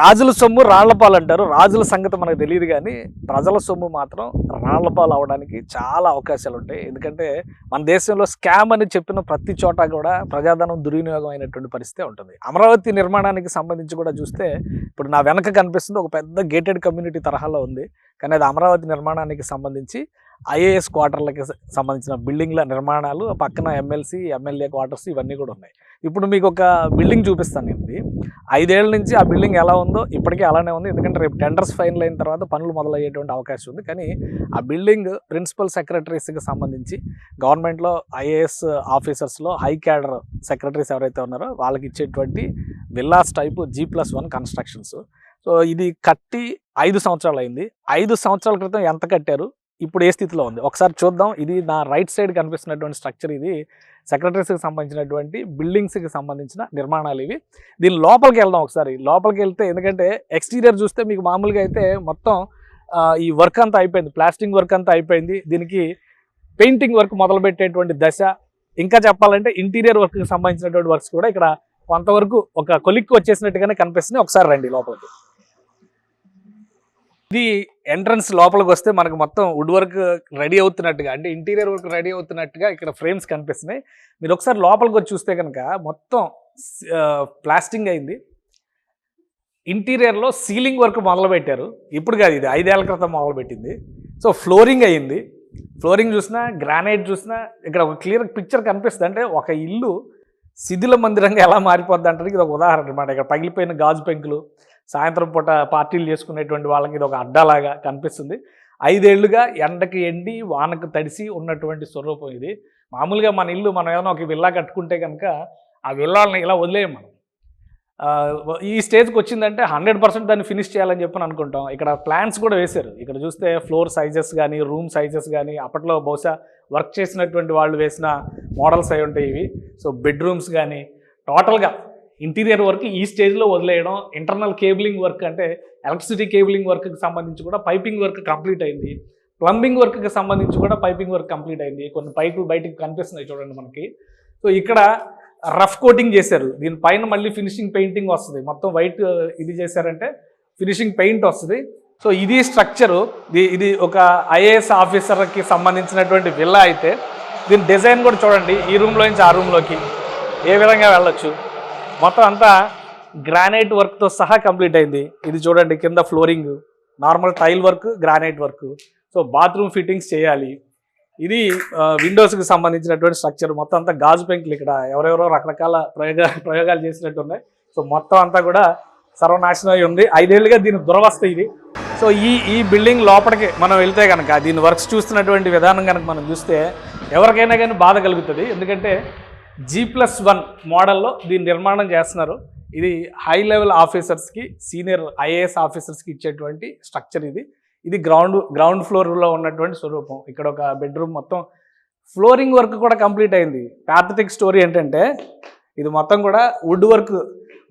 రాజుల సొమ్ము రాళ్ళపాలు అంటారు. రాజుల సంగతి మనకు తెలియదు కానీ ప్రజల సొమ్ము మాత్రం రాళ్ళపాలు అవడానికి చాలా అవకాశాలు ఉంటాయి ఎందుకంటే మన దేశంలో స్కామ్ అని చెప్పిన ప్రతి చోట కూడా ప్రజాధనం దుర్వినియోగం అయినటువంటి పరిస్థితి ఉంటుంది. అమరావతి నిర్మాణానికి సంబంధించి కూడా చూస్తే ఇప్పుడు నా వెనక కనిపిస్తుంది ఒక పెద్ద గేటెడ్ కమ్యూనిటీ తరహాలో ఉంది. కానీ అది అమరావతి నిర్మాణానికి సంబంధించి ఐఏఎస్ క్వార్టర్లకి సంబంధించిన బిల్డింగ్ల నిర్మాణాలు పక్కన ఎమ్మెల్సీ ఎమ్మెల్యే క్వార్టర్స్ ఇవన్నీ కూడా ఉన్నాయి. ఇప్పుడు మీకు ఒక బిల్డింగ్ చూపిస్తాను నేను ఇది ఐదేళ్ళ నుంచి ఆ బిల్డింగ్ ఎలా ఉందో ఇప్పటికీ అలానే ఉంది. ఎందుకంటే రేపు టెండర్స్ ఫైనల్ అయిన తర్వాత పనులు మొదలయ్యేటువంటి అవకాశం ఉంది. కానీ ఆ బిల్డింగ్ ప్రిన్సిపల్ సెక్రటరీస్కి సంబంధించి గవర్నమెంట్లో ఐఏఎస్ ఆఫీసర్స్లో హై క్యాడర్ సెక్రటరీస్ ఎవరైతే ఉన్నారో వాళ్ళకి ఇచ్చేటువంటి villas type G plus one constructions. So ఇది కట్టి ఐదు సంవత్సరాలు అయింది ఐదు సంవత్సరాల క్రితం ఎంత కట్టారు? ఇప్పుడు ఏ స్థితిలో ఉంది? ఒకసారి చూద్దాం. ఇది నా రైట్ సైడ్ కనిపిస్తున్నటువంటి స్ట్రక్చర్ ఇది. సెక్రటరీస్కి సంబంధించినటువంటి బిల్డింగ్స్కి సంబంధించిన నిర్మాణాలు ఇవి. దీని లోపలికి వెళ్దాం ఒకసారి. లోపలికి వెళ్తే ఎందుకంటే ఎక్స్టీరియర్ చూస్తే మీకు మామూలుగా అయితే మొత్తం ఈ వర్క్ అంతా అయిపోయింది. ప్లాస్టింగ్ వర్క్ అంతా అయిపోయింది. దీనికి పెయింటింగ్ వర్క్ మొదలుపెట్టేటువంటి దశ. ఇంకా చెప్పాలంటే ఇంటీరియర్ వర్క్కి సంబంధించినటువంటి వర్క్స్ కూడా ఇక్కడ కొంతవరకు ఒక కొలిక్కి వచ్చేసినట్టుగానే కనిపిస్తుంది ఒకసారి రండి లోపలికి. ఇది ఎంట్రన్స్ లోపలికి వస్తే మనకు మొత్తం వుడ్ వర్క్ రెడీ అవుతున్నట్టుగా అంటే ఇంటీరియర్ వర్క్ రెడీ అవుతున్నట్టుగా ఇక్కడ ఫ్రేమ్స్ కనిపిస్తున్నాయి. మీరు ఒకసారి లోపలికి వచ్చి చూస్తే కనుక మొత్తం ప్లాస్టింగ్ అయింది. ఇంటీరియర్లో సీలింగ్ వర్క్ మొదలుపెట్టారు. ఇప్పుడు కాదు ఇది ఐదేళ్ళ క్రితం మొదలుపెట్టింది. సో ఫ్లోరింగ్ అయ్యింది. ఫ్లోరింగ్ చూసినా గ్రానైట్ చూసినా ఇక్కడ ఒక క్లియర్ పిక్చర్ కనిపిస్తుంది. అంటే ఒక ఇల్లు శిథిల మందిరంగా ఎలా మారిపోద్ది అంటే ఇది ఒక ఉదాహరణ అనమాట ఇక్కడ పగిలిపోయిన గాజు పెంకులు సాయంత్రం పూట పార్టీలు చేసుకునేటువంటి వాళ్ళకి ఇది ఒక అడ్డాలాగా కనిపిస్తుంది. ఐదేళ్ళుగా ఎండకి ఎండి వానకు తడిసి ఉన్నటువంటి స్వరూపం ఇది. మామూలుగా మన ఇల్లు మనం ఏదైనా ఒక విల్లా కట్టుకుంటే కనుక ఆ విల్లాలని ఇలా వదిలేయం మనం. ఈ స్టేజ్కి వచ్చిందంటే హండ్రెడ్ పర్సెంట్ దాన్ని ఫినిష్ చేయాలని చెప్పి అనుకుంటాం. ఇక్కడ ప్లాన్స్ కూడా వేశారు. ఇక్కడ చూస్తే ఫ్లోర్ సైజెస్ కానీ రూమ్ సైజెస్ కానీ అప్పట్లో బహుశా వర్క్ చేసినటువంటి వాళ్ళు వేసిన మోడల్స్ అయి ఉంటాయి ఇవి. సో బెడ్రూమ్స్ కానీ టోటల్గా ఇంటీరియర్ వర్క్ ఈ స్టేజ్లో వదిలేయడం ఇంటర్నల్ కేబులింగ్ వర్క్ అంటే ఎలక్ట్రిసిటీ కేబులింగ్ వర్క్కి సంబంధించి కూడా పైపింగ్ వర్క్ కంప్లీట్ అయింది. ప్లంబింగ్ వర్క్కి సంబంధించి కూడా పైపింగ్ వర్క్ కంప్లీట్ అయింది. కొన్ని పైపులు బయటకు కనిపిస్తున్నాయి చూడండి మనకి. సో ఇక్కడ రఫ్ కోటింగ్ చేశారు. దీని పైన మళ్ళీ ఫినిషింగ్ పెయింటింగ్ వస్తుంది. మొత్తం వైట్ ఇది చేశారంటే ఫినిషింగ్ పెయింట్ వస్తుంది. సో ఇది స్ట్రక్చరు. ఇది ఒక ఐఏఎస్ ఆఫీసర్కి సంబంధించినటువంటి విల్లా అయితే దీని డిజైన్ కూడా చూడండి. ఈ రూమ్లో నుంచి ఆ రూమ్లోకి ఏ విధంగా వెళ్ళొచ్చు? మొత్తం అంతా గ్రానైట్ వర్క్తో సహా కంప్లీట్ అయింది. ఇది చూడండి కింద flooring normal tile work granite work so bathroom fittings చేయాలి. ఇది విండోస్కి సంబంధించినటువంటి స్ట్రక్చర్ మొత్తం అంతా గాజు పెంకులు ఇక్కడ. ఎవరెవరో రకరకాల ప్రయోగ ప్రయోగాలు చేసినట్టు ఉన్నాయి. సో మొత్తం అంతా కూడా సర్వనాశనం అయి ఉంది. ఐదేళ్ళుగా దీని దురవస్థ ఇది. సో ఈ ఈ బిల్డింగ్ లోపలికి మనం వెళ్తే కనుక దీని వర్క్స్ చూస్తున్నటువంటి విధానం కనుక మనం చూస్తే ఎవరికైనా కానీ బాధ కలుగుతుంది. ఎందుకంటే జీ ప్లస్ వన్ మోడల్లో దీని నిర్మాణం చేస్తున్నారు. ఇది హై లెవెల్ ఆఫీసర్స్కి సీనియర్ ఐఏఎస్ ఆఫీసర్స్కి ఇచ్చేటువంటి స్ట్రక్చర్ ఇది. ఇది గ్రౌండ్ గ్రౌండ్ ఫ్లోర్లో ఉన్నటువంటి స్వరూపం. ఇక్కడ ఒక బెడ్రూమ్ మొత్తం ఫ్లోరింగ్ వర్క్ కూడా కంప్లీట్ అయింది. ప్యాథటిక్ స్టోరీ ఏంటంటే ఇది మొత్తం కూడా వుడ్ వర్క్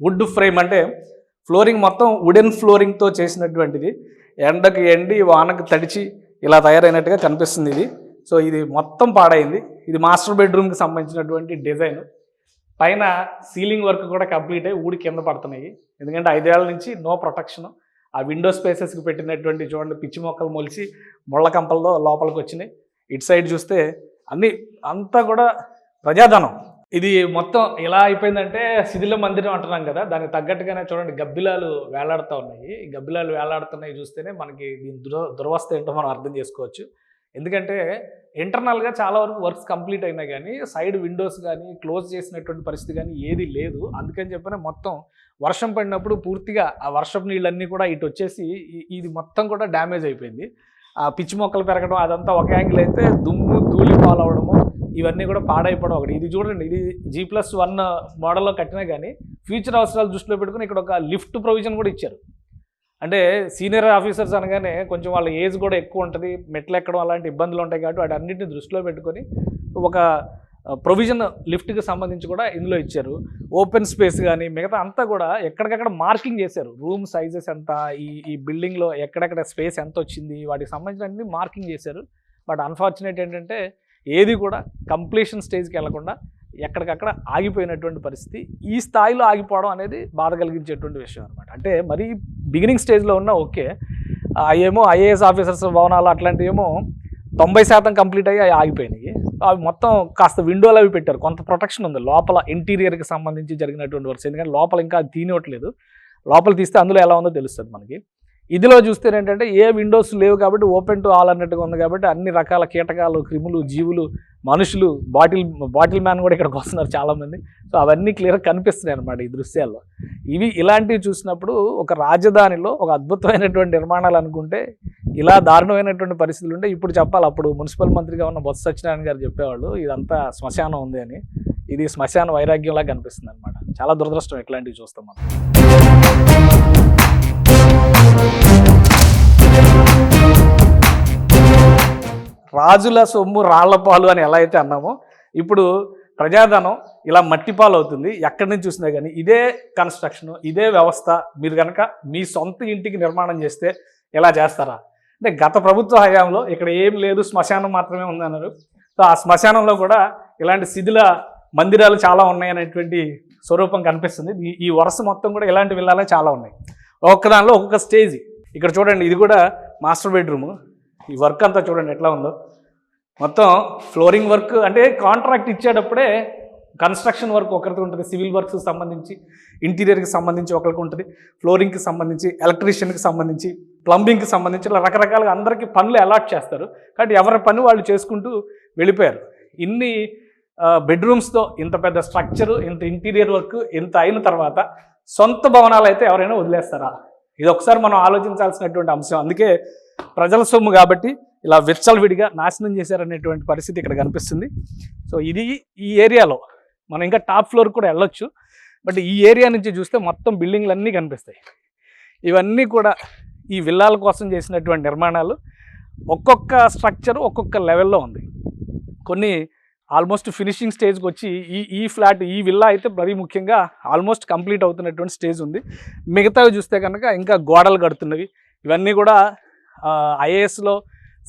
వుడ్ ఫ్రేమ్ అంటే ఫ్లోరింగ్ మొత్తం వుడెన్ ఫ్లోరింగ్తో చేసినటువంటిది. ఎండకు ఎండి వానకు తడిచి ఇలా తయారైనట్టుగా కనిపిస్తుంది ఇది. సో ఇది మొత్తం పాడైంది. ఇది మాస్టర్ బెడ్రూమ్కి సంబంధించినటువంటి డిజైన్. పైన సీలింగ్ వర్క్ కూడా కంప్లీట్ అయ్యి ఊడి కింద పడుతున్నాయి. ఎందుకంటే ఐదేళ్ళ నుంచి నో ప్రొటెక్షన్. ఆ విండో స్పేసెస్కి పెట్టినటువంటి చూడండి పిచ్చి మొక్కలు మొలిచి ముళ్ళ కంపలతో లోపలికి వచ్చినాయి. ఇటు సైడ్ చూస్తే అన్ని అంతా కూడా ప్రజాధనం. ఇది మొత్తం ఎలా అయిపోయిందంటే శిథిల మందిరం అంటున్నాం కదా. దానికి తగ్గట్టుగానే చూడండి గబ్బిలాలు వేలాడుతూ ఉన్నాయి. గబ్బిలాలు వేలాడుతున్నాయి చూస్తేనే మనకి దీని దుర దురవస్థ ఏంటో మనం అర్థం చేసుకోవచ్చు. ఎందుకంటే ఇంటర్నల్గా చాలా వరకు వర్క్స్ కంప్లీట్ అయినా కానీ సైడ్ విండోస్ కానీ క్లోజ్ చేసినటువంటి పరిస్థితి కానీ ఏది లేదు. అందుకని చెప్పిన మొత్తం వర్షం పడినప్పుడు పూర్తిగా ఆ వర్షపు నీళ్ళన్నీ కూడా ఇటు వచ్చేసి ఇది మొత్తం కూడా డ్యామేజ్ అయిపోయింది. ఆ పిచ్చి మొక్కలు పెరగడం అదంతా ఒక యాంగిల్ అయితే దుమ్ము ధూళి పాలవడము ఇవన్నీ కూడా పాడైపోవడం ఒకటి. ఇది చూడండి ఇది జీ ప్లస్ వన్ మోడల్లో కట్టినా కానీ ఫ్యూచర్ అవసరాలు దృష్టిలో పెట్టుకుని ఇక్కడ ఒక లిఫ్ట్ ప్రొవిజన్ కూడా ఇచ్చారు. అంటే సీనియర్ ఆఫీసర్స్ అనగానే కొంచెం వాళ్ళ ఏజ్ కూడా ఎక్కువ ఉంటుంది మెట్లు ఎక్కడం అలాంటి ఇబ్బందులు ఉంటాయి కాబట్టి వాటి అన్నింటిని దృష్టిలో పెట్టుకొని ఒక ప్రొవిజన్ లిఫ్ట్కి సంబంధించి కూడా ఇందులో ఇచ్చారు. ఓపెన్ స్పేస్ కానీ మిగతా అంతా కూడా ఎక్కడికక్కడ మార్కింగ్ చేశారు. రూమ్ సైజెస్ ఎంత ఈ ఈ బిల్డింగ్లో ఎక్కడెక్కడ స్పేస్ ఎంత వచ్చింది వాటికి సంబంధించిన మార్కింగ్ చేశారు. బట్ అన్ఫార్చునేట్ ఏంటంటే ఏది కూడా కంప్లీషన్ స్టేజ్కి వెళ్ళకుండా ఎక్కడికక్కడ ఆగిపోయినటువంటి పరిస్థితి ఈ స్థాయిలో ఆగిపోవడం అనేది బాధ కలిగించేటువంటి విషయం అనమాట అంటే మరీ బిగినింగ్ స్టేజ్లో ఉన్న ఓకే. ఆ ఏమో ఐఏఎస్ ఆఫీసర్స్ భవనాలు అట్లాంటివి ఏమో తొంభై శాతం కంప్లీట్ అయ్యి ఆగిపోయినాయి. అవి మొత్తం కాస్త విండోలు అవి పెట్టారు. కొంత ప్రొటెక్షన్ ఉంది. లోపల ఇంటీరియర్కి సంబంధించి జరిగినటువంటి వర్క్స్. ఎందుకంటే లోపల ఇంకా అది తీనివ్వట్లేదు. లోపల తీస్తే అందులో ఎలా ఉందో తెలుస్తుంది మనకి. ఇదిలో చూస్తే ఏంటంటే ఏ విండోస్ లేవు కాబట్టి ఓపెన్ టు ఆల్ అన్నట్టుగా ఉంది కాబట్టి అన్ని రకాల కీటకాలు క్రిములు జీవులు మనుషులు బాటిల్ బాటిల్ మ్యాన్ కూడా ఇక్కడికి వస్తున్నారు చాలామంది. సో అవన్నీ క్లియర్గా కనిపిస్తున్నాయి అనమాట ఈ దృశ్యాల్లో. ఇవి ఇలాంటివి చూసినప్పుడు ఒక రాజధానిలో ఒక అద్భుతమైనటువంటి నిర్మాణాలు అనుకుంటే ఇలా దారుణమైనటువంటి పరిస్థితులు ఉంటే ఇప్పుడు చెప్పాలి. అప్పుడు మున్సిపల్ మంత్రిగా ఉన్న బొత్స సత్యనారాయణ గారు చెప్పేవాళ్ళు ఇదంతా శ్మశానం ఉంది అని. ఇది శ్మశాన వైరాగ్యంలా కనిపిస్తుంది అనమాట చాలా దురదృష్టం ఇట్లాంటివి చూస్తాం మనం రాజుల సొమ్ము రాళ్ళపాలు అని ఎలా అయితే అన్నామో ఇప్పుడు ప్రజాధనం ఇలా మట్టిపాలు అవుతుంది. ఎక్కడి నుంచి చూసినా కానీ ఇదే కన్స్ట్రక్షన్ ఇదే వ్యవస్థ. మీరు కనుక మీ సొంత ఇంటికి నిర్మాణం చేస్తే ఎలా చేస్తారా? అంటే గత ప్రభుత్వ హయాంలో ఇక్కడ ఏం లేదు శ్మశానం మాత్రమే ఉందన్నారు సో ఆ శ్మశానంలో కూడా ఇలాంటి శిథిల మందిరాలు చాలా ఉన్నాయనేటువంటి స్వరూపం కనిపిస్తుంది. ఈ ఈ వరుస మొత్తం కూడా ఇలాంటి విల్లాలే చాలా ఉన్నాయి. ఒక్క దానిలో ఒక్కొక్క స్టేజ్. ఇక్కడ చూడండి ఇది కూడా మాస్టర్ బెడ్రూమ్. ఈ వర్క్ అంతా చూడండి ఎట్లా ఉందో. మొత్తం ఫ్లోరింగ్ వర్క్ అంటే కాంట్రాక్ట్ ఇచ్చేటప్పుడే కన్స్ట్రక్షన్ వర్క్ ఒకరికి ఉంటుంది సివిల్ వర్క్స్ సంబంధించి ఇంటీరియర్కి సంబంధించి ఒకరికి ఉంటుంది ఫ్లోరింగ్కి సంబంధించి ఎలక్ట్రీషియన్కి సంబంధించి ప్లంబింగ్కి సంబంధించి ఇలా రకరకాలుగా అందరికీ పనులు అలాట్ చేస్తారు. కాబట్టి ఎవరి పని వాళ్ళు చేసుకుంటూ వెళ్ళిపోయారు. ఇన్ని బెడ్రూమ్స్తో ఇంత పెద్ద స్ట్రక్చరు ఇంత ఇంటీరియర్ వర్క్ ఇంత అయిన తర్వాత సొంత భవనాలు అయితే ఎవరైనా వదిలేస్తారా? ఇది ఒకసారి మనం ఆలోచించాల్సినటువంటి అంశం. అందుకే ప్రజల సొమ్ము కాబట్టి ఇలా విచ్చలవిడిగా నాశనం చేశారనేటువంటి పరిస్థితి ఇక్కడ కనిపిస్తుంది. సో ఇది ఈ ఏరియాలో మనం ఇంకా టాప్ ఫ్లోర్ కూడా వెళ్ళొచ్చు. బట్ ఈ ఏరియా నుంచి చూస్తే మొత్తం బిల్డింగ్లు అన్నీ కనిపిస్తాయి. ఇవన్నీ కూడా ఈ విల్లాల కోసం చేసినటువంటి నిర్మాణాలు ఒక్కొక్క స్ట్రక్చర్ ఒక్కొక్క లెవెల్లో ఉంది. కొన్ని ఆల్మోస్ట్ ఫినిషింగ్ స్టేజ్కి వచ్చి ఈ ఈ ఫ్లాట్ ఈ విల్లా అయితే మరీ ముఖ్యంగా ఆల్మోస్ట్ కంప్లీట్ అవుతున్నటువంటి స్టేజ్ ఉంది. మిగతావి చూస్తే కనుక ఇంకా గోడలు కడుతున్నవి. ఇవన్నీ కూడా ఐఏఎస్లో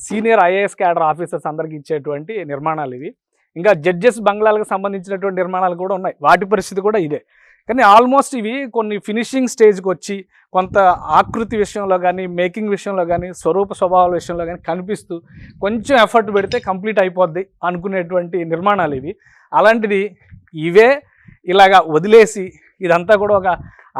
సీనియర్ ఐఏఎస్ క్యాడర్ ఆఫీసర్స్ అందరికి ఇచ్చేటువంటి నిర్మాణాలు ఇవి. ఇంకా జడ్జెస్ బంగ్లాలకు సంబంధించినటువంటి నిర్మాణాలు కూడా ఉన్నాయి. వాటి పరిస్థితి కూడా ఇదే. కానీ ఆల్మోస్ట్ ఇవి కొన్ని ఫినిషింగ్ స్టేజ్కి వచ్చి కొంత ఆకృతి విషయంలో కానీ మేకింగ్ విషయంలో కానీ స్వరూప స్వభావాల విషయంలో కానీ కనిపిస్తూ కొంచెం ఎఫర్ట్ పెడితే కంప్లీట్ అయిపోద్ది అనుకునేటువంటి నిర్మాణాలు ఇవి. అలాంటిది ఇవే ఇలాగా వదిలేసి ఇదంతా కూడా ఒక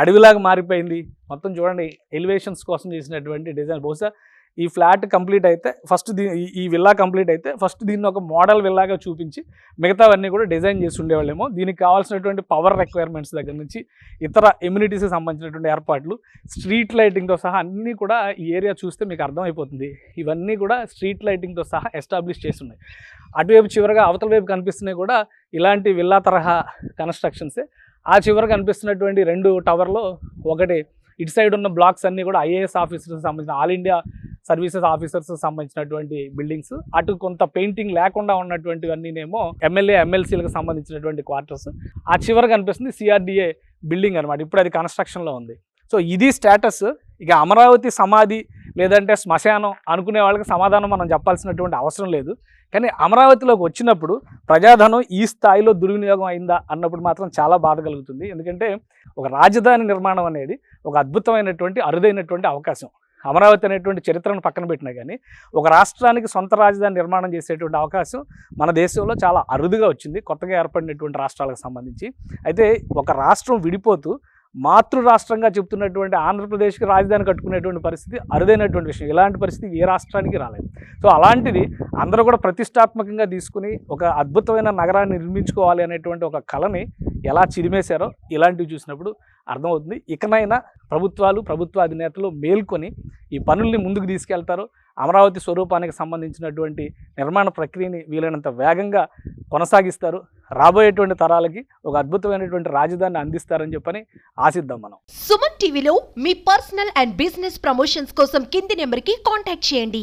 అడవిలాగా మారిపోయింది. మొత్తం చూడండి ఎలివేషన్స్ కోసం చేసినటువంటి డిజైన్. బహుశా ఈ ఫ్లాట్ కంప్లీట్ అయితే ఫస్ట్ దీ ఈ- ఈ విల్లా కంప్లీట్ అయితే ఫస్ట్ దీన్ని ఒక మోడల్ విల్లాగా చూపించి మిగతావన్నీ కూడా డిజైన్ చేసి ఉండేవాళ్ళేమో. దీనికి కావాల్సినటువంటి పవర్ రిక్వైర్మెంట్స్ దగ్గర నుంచి ఇతర ఎమ్యూనిటీస్కి సంబంధించినటువంటి ఏర్పాట్లు స్ట్రీట్ లైటింగ్తో సహా అన్నీ కూడా ఈ ఏరియా చూస్తే మీకు అర్థమైపోతుంది. ఇవన్నీ కూడా స్ట్రీట్ లైటింగ్తో సహా ఎస్టాబ్లిష్ చేసి ఉన్నాయి. అటువైపు చివరగా అవతల వైపు కనిపిస్తున్నాయి కూడా ఇలాంటి విల్లా తరహా కన్స్ట్రక్షన్సే. ఆ చివర కనిపిస్తున్నటువంటి రెండు టవర్లో ఒకటి ఇటు సైడ్ ఉన్న బ్లాక్స్ అన్నీ కూడా ఐఏఎస్ ఆఫీసర్స్ సంబంధించిన ఆల్ ఇండియా సర్వీసెస్ ఆఫీసర్స్ సంబంధించినటువంటి బిల్డింగ్స్. అటు కొంత పెయింటింగ్ లేకుండా ఉన్నటువంటివన్నీనేమో ఎమ్మెల్యే ఎమ్మెల్సీలకు సంబంధించినటువంటి క్వార్టర్స్. ఆ చివర కనిపిస్తుంది సిఆర్డిఏ బిల్డింగ్ అనమాట ఇప్పుడు అది కన్స్ట్రక్షన్లో ఉంది. సో ఇది స్టేటస్. ఇక అమరావతి సమాధి లేదంటే శ్మశానం అనుకునే వాళ్ళకి సమాధానం మనం చెప్పాల్సినటువంటి అవసరం లేదు. కానీ అమరావతిలోకి వచ్చినప్పుడు ప్రజాధనం ఈ స్థాయిలో దుర్వినియోగం అయిందా అన్నప్పుడు మాత్రం చాలా బాధ కలుగుతుంది. ఎందుకంటే ఒక రాజధాని నిర్మాణం అనేది ఒక అద్భుతమైనటువంటి అరుదైనటువంటి అవకాశం. అమరావతి అనేటువంటి చరిత్రను పక్కన పెట్టినా కానీ ఒక రాష్ట్రానికి సొంత రాజధాని నిర్మాణం చేసేటువంటి అవకాశం మన దేశంలో చాలా అరుదుగా వచ్చింది. కొత్తగా ఏర్పడినటువంటి రాష్ట్రాలకు సంబంధించి. అయితే ఒక రాష్ట్రం విడిపోతూ మాతృ రాష్ట్రంగా చెప్తున్నటువంటి ఆంధ్రప్రదేశ్కి రాజధాని కట్టుకునేటువంటి పరిస్థితి అరుదైనటువంటి విషయం. ఇలాంటి పరిస్థితి ఏ రాష్ట్రానికి రాలేదు. సో అలాంటిది అందరూ కూడా ప్రతిష్టాత్మకంగా తీసుకుని ఒక అద్భుతమైన నగరాన్ని నిర్మించుకోవాలి అనేటువంటి ఒక కళని ఎలా చిరిమేశారో ఇలాంటివి చూసినప్పుడు అర్థమవుతుంది. ఇకనైనా ప్రభుత్వాలు ప్రభుత్వ అధినేతలు మేల్కొని ఈ పనుల్ని ముందుకు తీసుకెళ్తారు. అమరావతి స్వరూపానికి సంబంధించినటువంటి నిర్మాణ ప్రక్రియని వీలైనంత వేగంగా కొనసాగిస్తారు. రాబోయేటువంటి తరాలకి ఒక అద్భుతమైనటువంటి రాజధానిని అందిస్తారని చెప్పని ఆశిద్దాం మనం. సుమన్ టీవీలో మీ పర్సనల్ అండ్ బిజినెస్ ప్రమోషన్స్ కోసం కింది నెంబర్కి కాంటాక్ట్ చేయండి.